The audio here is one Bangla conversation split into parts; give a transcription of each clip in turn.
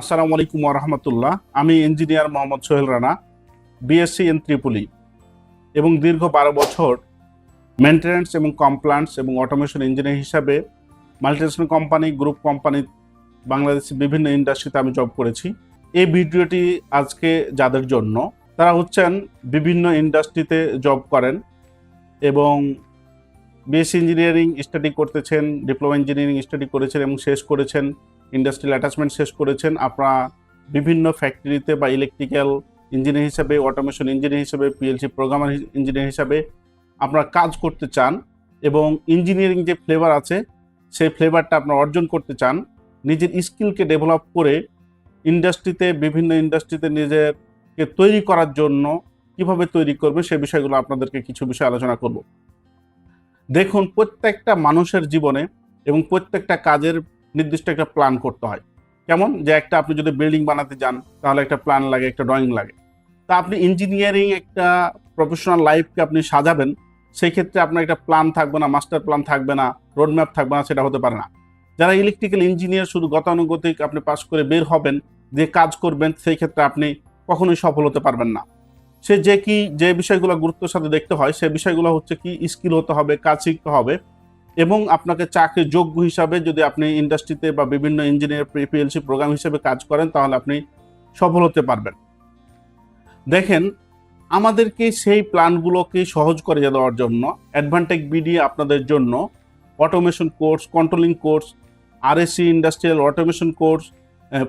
আসসালামু আলাইকুম রহমতুল্লাহ। আমি engineer Mohammad Sohel Rana BSc in triple E এবং দীর্ঘ বারো বছর মেনটেন্যান্স এবং কমপ্লায়েন্স এবং অটোমেশন ইঞ্জিনিয়ার হিসাবে মাল্টিনেশনাল কোম্পানি গ্রুপ কোম্পানি বাংলাদেশের বিভিন্ন ইন্ডাস্ট্রিতে আমি জব করেছি। এই ভিডিওটি আজকে যাদের জন্য, তারা হচ্ছেন বিভিন্ন ইন্ডাস্ট্রিতে জব করেন এবং বিএসসি ইঞ্জিনিয়ারিং স্টাডি করতেছেন ডিপ্লোমা ইঞ্জিনিয়ারিং স্টাডি করেছেন এবং শেষ করেছেন। ইন্ডাস্ট্রিয়াল অ্যাটাচমেন্ট শেষ করেছেন। আপনারা বিভিন্ন ফ্যাক্টরিতে বা ইলেকট্রিক্যাল ইঞ্জিনিয়ার হিসাবে অটোমেশন ইঞ্জিনিয়ার হিসাবে পিএলসি প্রোগ্রামার ইঞ্জিনিয়ার হিসাবে আপনারা কাজ করতে চান এবং ইঞ্জিনিয়ারিং যে ফ্লেভার আছে, সেই ফ্লেভারটা আপনারা অর্জন করতে চান, নিজের স্কিলকে ডেভেলপ করে ইন্ডাস্ট্রিতে বিভিন্ন ইন্ডাস্ট্রিতে নিজেকে তৈরি করার জন্য কীভাবে তৈরি করবে, সে বিষয়গুলো আপনাদেরকে কিছু বিষয় আলোচনা করব। দেখুন, প্রত্যেকটা মানুষের জীবনে এবং প্রত্যেকটা কাজের নির্দিষ্ট একটা প্ল্যান করতে হয়। কেমন? যে একটা আপনি যদি বিল্ডিং বানাতে যান, তাহলে একটা প্ল্যান লাগে, একটা ড্রয়িং লাগে। তা আপনি ইঞ্জিনিয়ারিং একটা প্রফেশনাল লাইফকে আপনি সাজাবেন সেই ক্ষেত্রে আপনার একটা প্ল্যান থাকবে না মাস্টার প্ল্যান থাকবে না রোডম্যাপ থাকবে না, সেটা হতে পারে না। যারা ইলেকট্রিক্যাল ইঞ্জিনিয়ার শুধু গতানুগতিক আপনি পাশ করে বের হবেন, যে কাজ করবেন, সেই ক্ষেত্রে আপনি কখনোই সফল হতে পারবেন না। সে যে কি, যে বিষয়গুলো গুরুত্বের সাথে দেখতে হয়, সে বিষয়গুলো হচ্ছে কি স্কিল হতে হবে, কাজ শিখতে হবে এবং আপনাকে চাকরির যোগ্য হিসাবে যদি আপনি ইন্ডাস্ট্রিতে বা বিভিন্ন ইঞ্জিনিয়ার পিএলসি প্রোগ্রাম হিসেবে কাজ করেন, তাহলে আপনি সফল হতে পারবেন। দেখেন, আমাদেরকে সেই প্ল্যানগুলোকে সহজ করে দেওয়ার জন্য অ্যাডভান্টেজ বিডি আপনাদের জন্য automation course controlling course RSC industrial automation course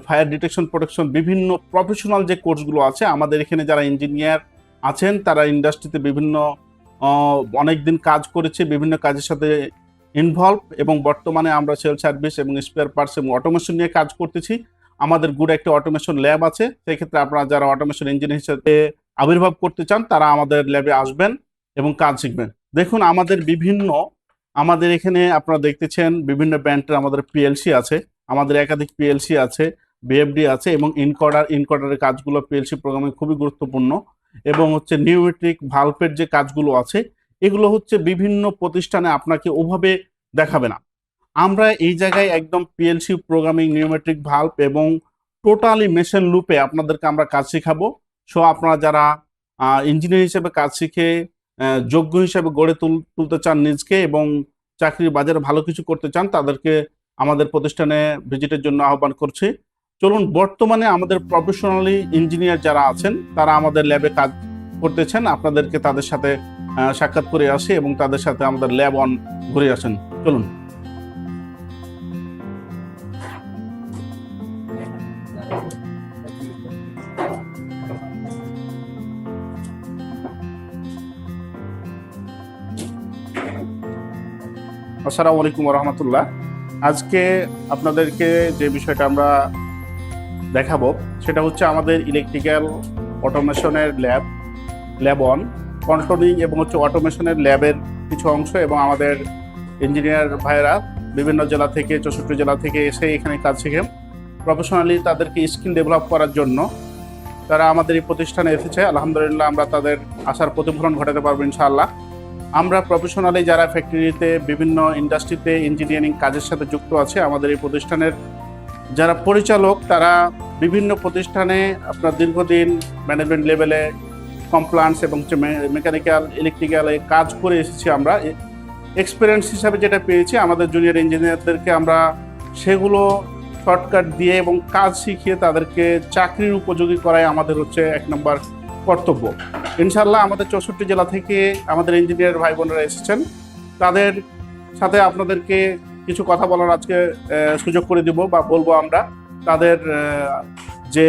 fire detection protection বিভিন্ন প্রফেশনাল যে কোর্সগুলো আছে, আমাদের এখানে যারা ইঞ্জিনিয়ার আছেন, তারা ইন্ডাস্ট্রিতে বিভিন্ন অনেক দিন কাজ করেছে, বিভিন্ন কাজের সাথে ইনভলভ এবং বর্তমানে আমরা সেল সার্ভিস এবং স্পেয়ার পার্টস এবং অটোমেশন নিয়ে কাজ করতেছি। আমাদের গুড একটা অটোমেশন ল্যাব আছে। সেক্ষেত্রে আপনারা যারা অটোমেশন ইঞ্জিনিয়ার হিসেবে আবির্ভাব করতে চান, তারা আমাদের ল্যাবে আসবেন এবং কাজ শিখবেন। দেখুন, আমাদের বিভিন্ন, আমাদের এখানে আপনারা দেখতেছেন বিভিন্ন ব্র্যান্ডের আমাদের পিএলসি আছে, আমাদের একাধিক পিএলসি আছে বিএফডি আছে এবং ইনকর্ডার ইনকর্ডারের কাজগুলো পিএলসি প্রোগ্রামে খুবই গুরুত্বপূর্ণ। এবং হচ্ছে নিউমেট্রিক ভাল্পের যে কাজগুলো আছে এগুলো হচ্ছে বিভিন্ন প্রতিষ্ঠানে আপনাকে ওভাবে দেখাবে না। আমরা এই জায়গায় একদম পিএলসি প্রোগ্রামিং নিউমেট্রিক ভাল্ব এবং টোটালি মেশিন লুপে আপনাদেরকে আমরা কাজ শেখাবো। সো আপনারা যারা ইঞ্জিনিয়ার হিসেবে কাজ শিখে যোগ্য হিসেবে গড়ে তুল, তুলতে চান নিজকে এবং চাকরির বাজারে ভালো কিছু করতে চান, তাদেরকে আমাদের প্রতিষ্ঠানে ভিজিটের জন্য আহ্বান করছি। চলুন, বর্তমানে আমাদের প্রফেশনালি ইঞ্জিনিয়ার যারা আছেন, তারা আমাদের ল্যাবে কাজ করতেছেন। আপনাদেরকে তাদের সাথে সাক্ষাৎ করে আসি এবং তাদের সাথে আমাদের ল্যাব অন ঘুরে আসেন। চলুন। আসসালামু আলাইকুম রহমতুল্লাহ আজকে আপনাদেরকে যে বিষয়টা আমরা দেখাবো, সেটা হচ্ছে আমাদের ইলেকট্রিক্যাল অটোমেশনের ল্যাব ল্যাব অন কন্ট্রোলিং এবং হচ্ছে অটোমেশনের ল্যাবের কিছু অংশ এবং আমাদের ইঞ্জিনিয়ার ভাইয়েরা বিভিন্ন জেলা থেকে, চৌষট্টি জেলা থেকে এসে এখানে কাজ শিখে প্রফেশনালি তাদেরকে স্কিল ডেভেলপ করার জন্য তারা আমাদের এই প্রতিষ্ঠানে এসেছে। আলহামদুলিল্লাহ আমরা তাদের আশার প্রতিফলন ঘটাতে পারব ইনশাআল্লাহ। আমরা প্রফেশনালি যারা ফ্যাক্টরিতে বিভিন্ন ইন্ডাস্ট্রিতে ইঞ্জিনিয়ারিং কাজের সাথে যুক্ত আছে, আমাদের এই প্রতিষ্ঠানের যারা পরিচালক, তারা বিভিন্ন প্রতিষ্ঠানে আপনার দীর্ঘদিন ম্যানেজমেন্ট লেভেলে কমপ্লান্স এবং মেকানিক্যাল ইলেকট্রিক্যালে কাজ করে এসেছি আমরা। এক্সপিরিয়েন্স হিসাবে যেটা পেয়েছি, আমাদের জুনিয়র ইঞ্জিনিয়ারদেরকে আমরা সেগুলো শর্টকাট দিয়ে এবং কাজ শিখিয়ে তাদেরকে চাকরির উপযোগী করাই আমাদের হচ্ছে এক নম্বর কর্তব্য। ইনশাল্লাহ আমাদের চৌষট্টি জেলা থেকে আমাদের ইঞ্জিনিয়ার ভাই বোনেরা এসেছেন। তাদের সাথে আপনাদেরকে কিছু কথা বলার আজকে সুযোগ করে দিব বা বলব আমরা। তাদের যে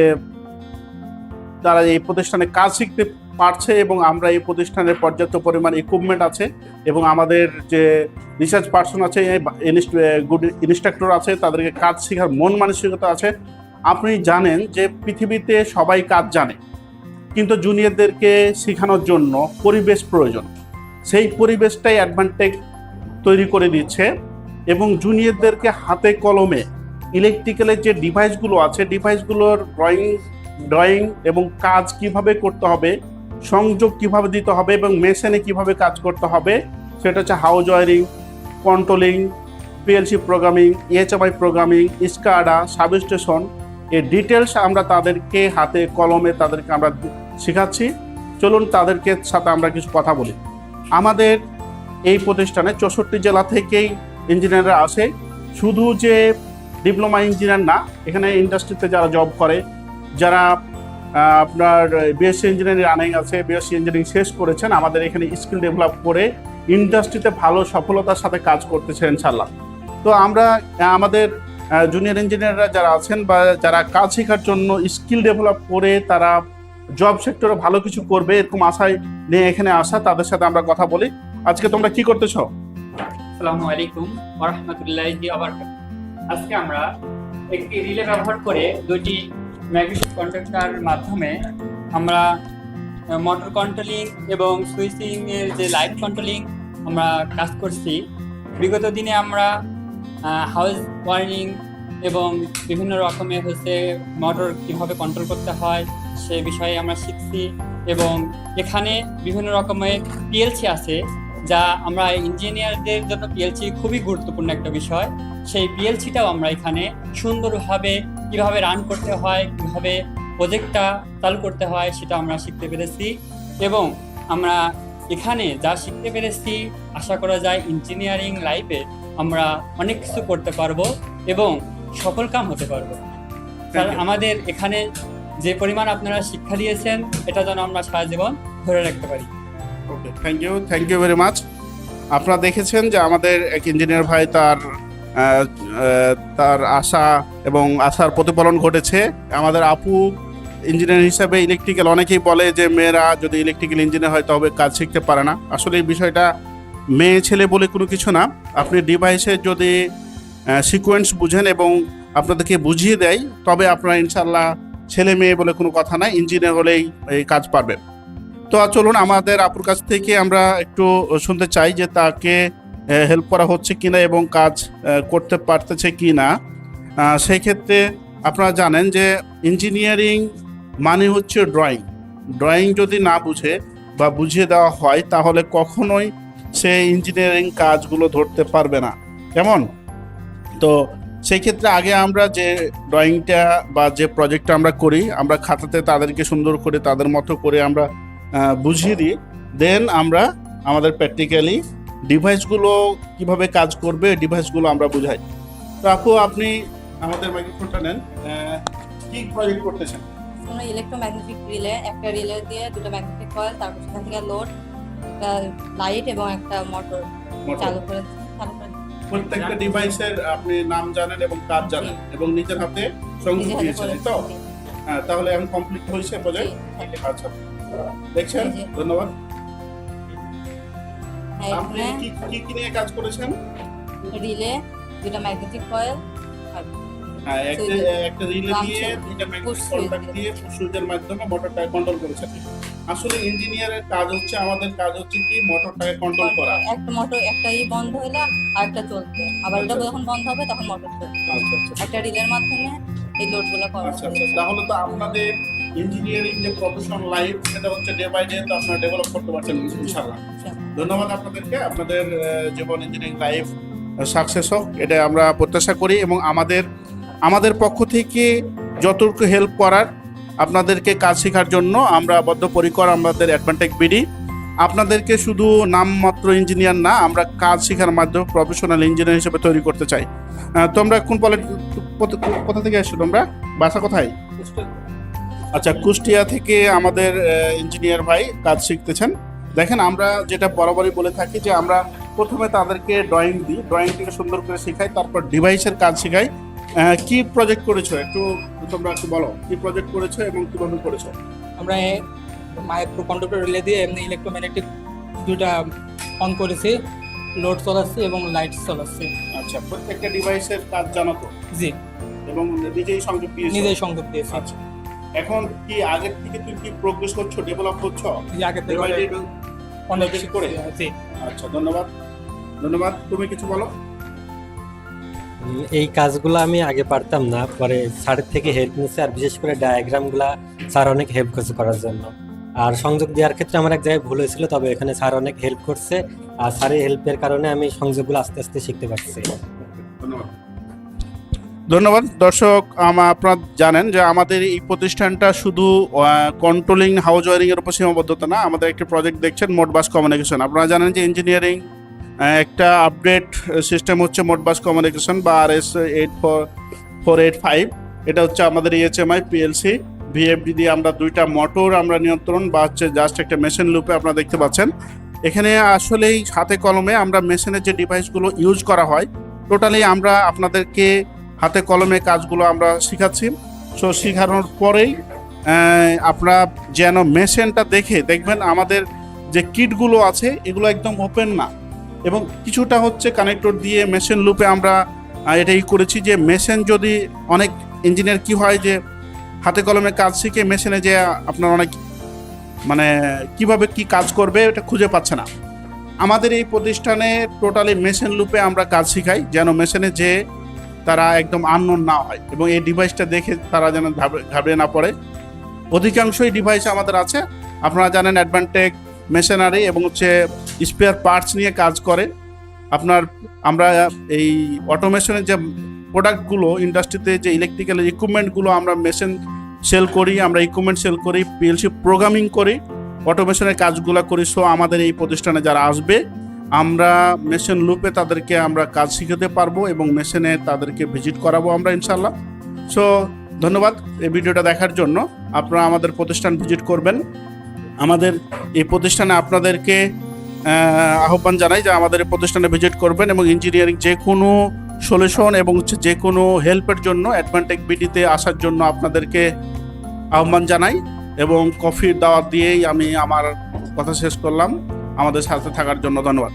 তারা এই প্রতিষ্ঠানে কাজ শিখতে পারছে এবং আমরা এই প্রতিষ্ঠানের পর্যাপ্ত পরিমাণ ইকুইপমেন্ট আছে এবং আমাদের যে রিসার্চ পার্সন আছে গুড ইনস্ট্রাক্টর আছে, তাদেরকে কাজ শেখার মন মানসিকতা আছে। আপনি জানেন যে পৃথিবীতে সবাই কাজ জানে, কিন্তু জুনিয়রদেরকে শেখানোর জন্য পরিবেশ প্রয়োজন। সেই পরিবেশটাই অ্যাডভান্টেজ তৈরি করে দিচ্ছে এবং জুনিয়রদেরকে হাতে কলমে ইলেকট্রিক্যালের যে ডিভাইসগুলো আছে ডিভাইসগুলোর ড্রয়িং ড্রয়িং এবং কাজ কীভাবে করতে হবে সংযোগ কীভাবে দিতে হবে এবং মেশিনে কীভাবে কাজ করতে হবে, সেটা হচ্ছে house wiring controlling, PLC programming HMI programming, SCADA, substation এর ডিটেলস আমরা তাদেরকে হাতে কলমে তাদেরকে আমরা শেখাচ্ছি। চলুন তাদেরকে সাথে আমরা কিছু কথা বলি। আমাদের এই প্রতিষ্ঠানে চৌষট্টি জেলা থেকেই ইঞ্জিনিয়াররা আসে। শুধু যে ডিপ্লোমা ইঞ্জিনিয়ার না, এখানে ইন্ডাস্ট্রিতে যারা জব করে, যারা আপনার বিএসসি ইঞ্জিনিয়ারিং রানিং আছে বিএসসি ইঞ্জিনিয়ারিং শেষ করেছেন, আমাদের এখানে স্কিল ডেভেলপ করে ইন্ডাস্ট্রিতে ভালো সফলতার সাথে কাজ করতেছে ইনশাল্লাহ তো আমরা আমাদের জুনিয়র ইঞ্জিনিয়াররা যারা আছেন বা যারা কাজ শেখার জন্য স্কিল ডেভেলপ করে তারা জব সেক্টরে ভালো কিছু করবে, এরকম আশায় নিয়ে এখানে আসা, তাদের সাথে আমরা কথা বলি। আজকে তোমরা কি করতেছ? আলাইকুম আজকে আমরা একটি রিলে ব্যবহার করে দুটি ম্যাগনেটিক কন্ডাক্টর মাধ্যমে আমরা মোটর কন্ট্রোলিং এবং সুইচিং এর যে লাইট কন্ট্রোলিং আমরা কাজ করছি। বিগত দিনে আমরা হাউস ওয়ার্নিং এবং বিভিন্ন রকমের হচ্ছে মোটর কীভাবে কন্ট্রোল করতে হয় সে বিষয়ে আমরা শিখছি এবং এখানে বিভিন্ন রকমের পিএলসি আছে যা আমরা ইঞ্জিনিয়ারদের জন্য পিএলসি খুবই গুরুত্বপূর্ণ একটা বিষয়। সেই পিএলসিটাও আমরা এখানে সুন্দরভাবে কীভাবে রান করতে হয় কীভাবে প্রজেক্টটা চালু করতে হয় সেটা আমরা শিখতে পেরেছি এবং আমরা এখানে যা শিখতে পেরেছি আশা করা যায় ইঞ্জিনিয়ারিং লাইফে আমরা অনেক কিছু করতে পারব এবং সফল কাম হতে পারব। স্যার আমাদের এখানে যে পরিমাণ আপনারা শিক্ষা দিয়েছেন এটা যেন আমরা সারা জীবন ধরে রাখতে পারি। Okay thank you thank you very much আপনারা দেখেছেন যে আমাদের এক ইঞ্জিনিয়ার ভাই তার তার আশা এবং আশার প্রতিফলন ঘটেছে। আমাদের আপু ইঞ্জিনিয়ার হিসাবে ইলেকট্রিক্যাল অনেকেই বলে যে, মেয়েরা যদি ইলেকট্রিক্যাল ইঞ্জিনিয়ার হয়, তবে কাজ শিখতে পারে না। আসলে এই বিষয়টা মেয়ে ছেলে বলে কোনো কিছু না। আপনি ডিভাইসে যদি সিকোয়েন্স বুঝেন এবং আপনাদেরকে বুঝিয়ে দেয়, তবে আপনারা ইনশাল্লাহ ছেলে মেয়ে বলে কোনো কথা না ইঞ্জিনিয়ার হলেই এই কাজ পারবেন। তো চলুন, আমাদের আপুর কাছ থেকে আমরা একটু শুনতে চাই যে তাকে হেল্প করা হচ্ছে কিনা এবং কাজ করতে পারতেছে কি না সেই ক্ষেত্রে আপনারা জানেন যে ইঞ্জিনিয়ারিং মানে হচ্ছে ড্রয়িং ড্রয়িং যদি না বুঝে বা বুঝিয়ে দেওয়া হয়, তাহলে কখনোই সে ইঞ্জিনিয়ারিং কাজগুলো ধরতে পারবে না। কেমন? তো সেই ক্ষেত্রে আগে আমরা যে ড্রয়িংটা বা যে প্রজেক্টটা আমরা করি, আমরা খাতাতে তাদেরকে সুন্দর করে, তাদের মতো করে আমরা বুঝিয়ে দিই। দেন আমরা আমাদের প্র্যাকটিক্যালি ডিভাইসগুলো কীভাবে কাজ করবে ডিভাইসগুলো আমরা বুঝাই। তো আপু আপনি আমাদের মাইক্রোফোনটা নেন। কি প্রজেক্ট করতেছেন? আমরা ইলেকট্রোম্যাগনেটিক রিলে একটা রিলে দিয়ে দুটো ম্যাগনেটিক কয়েল তারপর সেখান থেকে লোড একটা লাইট এবং একটা মোটর চালু চালু করে প্রত্যেকটা ডিভাইসের আপনি নাম জানেন এবং কাজ জানেন এবং নিজের হাতে সংযোগ দিয়েছেন তো? হ্যাঁ তাহলে এখন কমপ্লিট হয়েছে প্রজেক্ট আচ্ছা। দেখছেন। ধন্যবাদ। আপনি কি কি কি নিয়ে কাজ করেছেন? রিলে দুটো ম্যাগনেটিক কয়েল হ্যাঁ একটা সুইচ। একটা রিলে দিয়ে সুইচ। এটা ম্যাগনেটিক কন্টাক্ট দিয়ে সুইচের মাধ্যমে কন্ট্রোল করেছেন। আসলে ইঞ্জিনিয়ারের কাজ হচ্ছে আমাদের কাজ হচ্ছে কি মোটরটাকে কন্ট্রোল করা। একটা মোটর একটা ই বন্ধ হলে আর একটা চলবে আবার এটা আচ্ছা। যখন বন্ধ হবে তখন মোটর চলবে আচ্ছা আচ্ছা। একটা রিলের মাধ্যমে এই লোডগুলো করা আচ্ছা আচ্ছা। তাহলে তো আপনাদের ইঞ্জিনিয়ারিং যে প্রফেশনাল লাইফ সেটা হচ্ছে ডে বাই ডে তো আপনারা ডেভেলপ করতে পারছেন ইনশাআল্লাহ। ধন্যবাদ আপনাদেরকে। আপনাদের জীবন ইঞ্জিনিয়ারিং লাইফ সাকসেস হোক এটা আমরা প্রত্যাশা করি এবং আমাদের আমাদের পক্ষ থেকে যতটুকু হেল্প করার আপনাদেরকে কাজ শেখার জন্য আমরা বদ্ধপরিকর আমাদের অ্যাডভান্টেজ বিডি আপনাদেরকে শুধু নামমাত্র ইঞ্জিনিয়ার না আমরা কাজ শেখার মাধ্যমে প্রফেশনাল ইঞ্জিনিয়ার হিসেবে তৈরি করতে চাই। তোমরা কোন পলি কোথা থেকে এসছো তোমরা? বাসা কোথায়? আচ্ছা কুষ্টিয়া থেকে আমাদের ইঞ্জিনিয়ার ভাই কাজ শিখতেছেন। দেখেন আমরা যেটা বরাবরই বলে থাকি যে আমরা প্রথমে তাদেরকে ড্রয়িং দিই ড্রয়িংটিকে সুন্দর করে শেখাই তারপর ডিভাইসের কাজ শেখাই। কি প্রজেক্ট করেছ? একটু তোমরা একটু বলো কি প্রজেক্ট করেছ এবং কীভাবে করেছ? আমরা মাইক্রো কন্ডাক্টর রিলে দিয়ে এমনি ইলেকট্রোম্যাগনেটিক দুটা অন করেছি লোড চলাচ্ছি এবং লাইট চলাচ্ছি। আচ্ছা প্রত্যেকটা ডিভাইসের কাজ জানো তো? জি। এবং নিজেই সংযোগ দিয়েছ? নিজেই সংযোগ দিয়েছি। আচ্ছা। এখন কি আগের থেকে তুমি কি প্রোগ্রেস করছ ডেভেলপ করছ? আগে থেকে অনেক করে? আচ্ছা ধন্যবাদ। ধন্যবাদ। তুমি কিছু বলো? এই কাজগুলো আমি আগে পারতাম না পরে স্যারের থেকে হেল্প নিয়েছি আর বিশেষ করে ডায়াগ্রামগুলা স্যার অনেক হেল্প করছে করার জন্য। আর সংযোগ দেওয়ার ক্ষেত্রে আমার এক জায়গায় ভুল হয়েছিল তবে এখানে স্যার অনেক হেল্প করছে আর স্যারের হেল্পের কারণে আমি সংযোগগুলো আস্তে আস্তে শিখতে পারছি। ধন্যবাদ। ধন্যবাদ। দর্শক আপনারা জানেন যে আমাদের এই প্রতিষ্ঠানটা শুধু কন্ট্রোলিং হাউস ওয়ারিং এর উপর সীমাবদ্ধতা না, আমাদের একটি প্রজেক্ট দেখছেন মোটবাস কমিউনিকেশন আপনারা জানেন যে ইঞ্জিনিয়ারিং একটা আপডেট সিস্টেম হচ্ছে মোটবাস কমিউনিকেশন বা R S eight four four eight five এটা হচ্ছে আমাদের ইএচএমআই পিএলসি ভিএফডি দিয়ে আমরা দুইটা মোটর আমরা নিয়ন্ত্রণ বা হচ্ছে জাস্ট একটা মেশিন লুপে আপনারা দেখতে পাচ্ছেন। এখানে আসলেই হাতে কলমে আমরা মেশিনের যে ডিভাইসগুলো ইউজ করা হয় টোটালি আমরা আপনাদেরকে হাতে কলমে কাজগুলো আমরা শিখাচ্ছি। সো শেখানোর পরেই আপনারা যেন মেশিনটা দেখে দেখবেন আমাদের যে কিটগুলো আছে, এগুলো একদম ওপেন না। এবং কিছুটা হচ্ছে কানেক্টর দিয়ে মেশিন লুপে আমরা এটাই করেছি যে মেশিন যদি অনেক ইঞ্জিনিয়ার কি হয় যে হাতে কলমে কাজ শিখে মেশিনে যে আপনার অনেক মানে কীভাবে কি কাজ করবে এটা খুঁজে পাচ্ছে না। আমাদের এই প্রতিষ্ঠানে টোটালি মেশিন লুপে আমরা কাজ শিখাই, যেন মেশিনে যে তারা একদম আননোন না হয় এবং এই ডিভাইসটা দেখে তারা যেন ঘাবড়ে- না পড়ে। অধিকাংশই ডিভাইস আমাদের আছে। আপনারা জানেন অ্যাডভান্টেক মেশিনারি এবং হচ্ছে স্পেয়ার পার্টস নিয়ে কাজ করে। আপনার, আমরা এই অটোমেশনের যে প্রোডাক্টগুলো ইন্ডাস্ট্রিতে যে ইলেকট্রিক্যাল ইকুইপমেন্টগুলো আমরা মেশিন সেল করি, আমরা ইকুইপমেন্ট সেল করি পিএলসি প্রোগ্রামিং করি অটোমেশনের কাজগুলো করি সো আমাদের এই প্রতিষ্ঠানে যারা আসবে আমরা মেশিন লুপে তাদেরকে আমরা কাজ শিখাতে পারব এবং মেশিনে তাদেরকে ভিজিট করাবো আমরা ইনশাল্লাহ সো ধন্যবাদ এই ভিডিওটা দেখার জন্য। আপনারা আমাদের প্রতিষ্ঠান ভিজিট করবেন। আমাদের এই প্রতিষ্ঠানে আপনাদেরকে আহ্বান জানাই যে আমাদের প্রতিষ্ঠানে ভিজিট করবেন এবং ইঞ্জিনিয়ারিং যে কোনো সলিউশন এবং যে কোনো হেল্পের জন্য অ্যাডভান্টেক বিডিতে আসার জন্য আপনাদেরকে আহ্বান জানাই এবং কফির দাওয়াত দিয়েই আমি আমার কথা শেষ করলাম। আমাদের সাথে থাকার জন্য ধন্যবাদ।